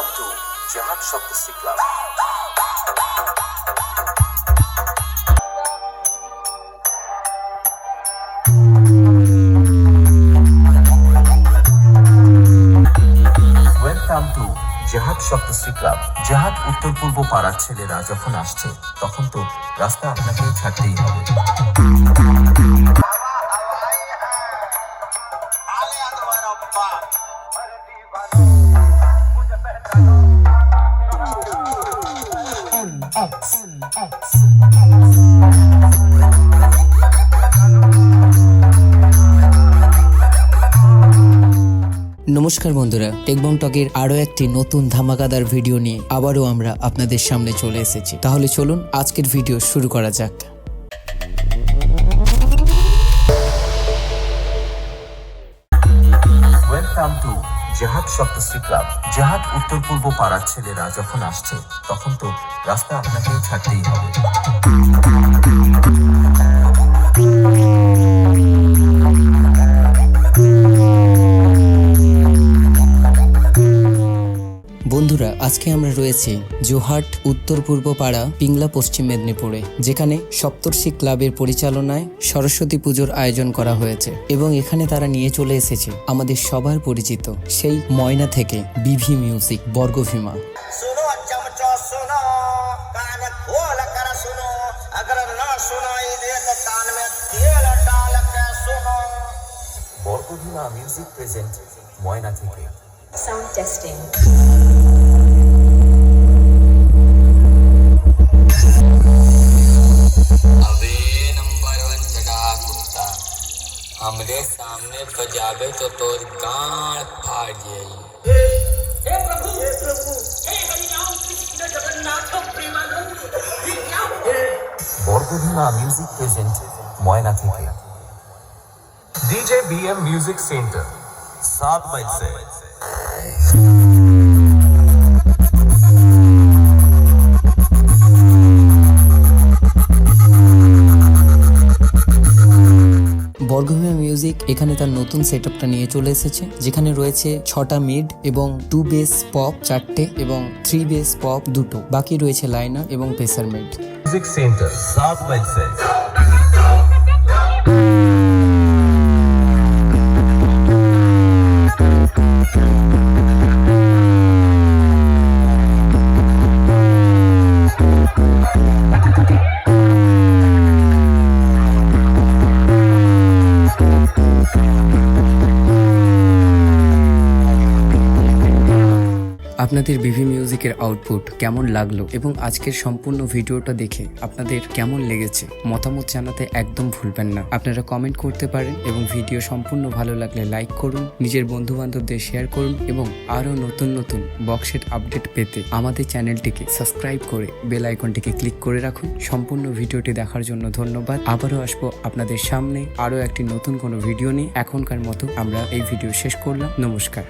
Welcome to Jihad Shoptastic Club. Welcome to Jihad Shoptastic club. জেহাদ উত্তর পূর্ব পাড়ার ছেলেরা যখন আসছে, তখন তো রাস্তা আপনাকে ছাড়তেই হবে। নমস্কার বন্ধুরা, টেকবম টকের আরও একটি নতুন ধামাকাদার ভিডিও নিয়ে আবারও আমরা আপনাদের সামনে চলে এসেছি। তাহলে চলুন আজকের ভিডিও শুরু করা যাক। জেহাদ সপ্তশ্রী ক্লাব। জেহাদ উত্তর পূর্ব পাড়ার ছেলেরা যখন আসছে, তখন তো রাস্তা আপনাকে ছাড়তেই হবে। বন্ধুরা আজকে আমরা রয়েছি জোহাট উত্তর পূর্ব পাড়া পিংলা পশ্চিম মেদিনীপুরে যেখানে সপ্তর্ষি ক্লাবের পরিচালনায় সরস্বতী পুজোর আয়োজন করা হয়েছে এবং এখানে তারা নিয়ে চলে এসেছে আমাদের সবার পরিচিত সেই ময়না থেকে বিভি music Bargabhima. Bargabhima music present Moyna থেকে। Sound testing. अबे नंबर वन चढ़ा कुत्ता हमरे सामने बजाबे तो तोर गांड फाड़ जाई বর্গভীমা মিউজিক প্রেজেন্ট ময়না থেকে DJ BM Music Center. সাত মাইল সে বর্গভীমা মিউজিক এখানে তার নতুন সেট নিয়ে চলে এসেছে, যেখানে রয়েছে ছটা মিড এবং টু বেস পপ চারটে এবং থ্রি বেস পপ দুটো বাকি রয়েছে লাইনার এবং পেসার মিড Center. সাত আপনাদের বিভি মিউজিকের আউটপুট কেমন লাগল এবং আজকের সম্পূর্ণ ভিডিওটা দেখে আপনাদের কেমন লেগেছে? মতামত জানাতে একদম ভুলবেন না। আপনারা কমেন্ট করতে পারেন এবং ভিডিও সম্পূর্ণ ভালো লাগলে লাইক করুন, নিজের বন্ধু বান্ধবদের শেয়ার করুন এবং আরও নতুন নতুন বক্সের আপডেট পেতে আমাদের চ্যানেলটিকে সাবস্ক্রাইব করে বেল আইকনটিকে ক্লিক করে রাখুন। সম্পূর্ণ ভিডিওটি দেখার জন্য ধন্যবাদ। আবারও আসব আপনাদের সামনে আরও একটি নতুন কোনো ভিডিও নিয়ে। এখনকার মতো আমরা এই ভিডিও শেষ করলাম। নমস্কার।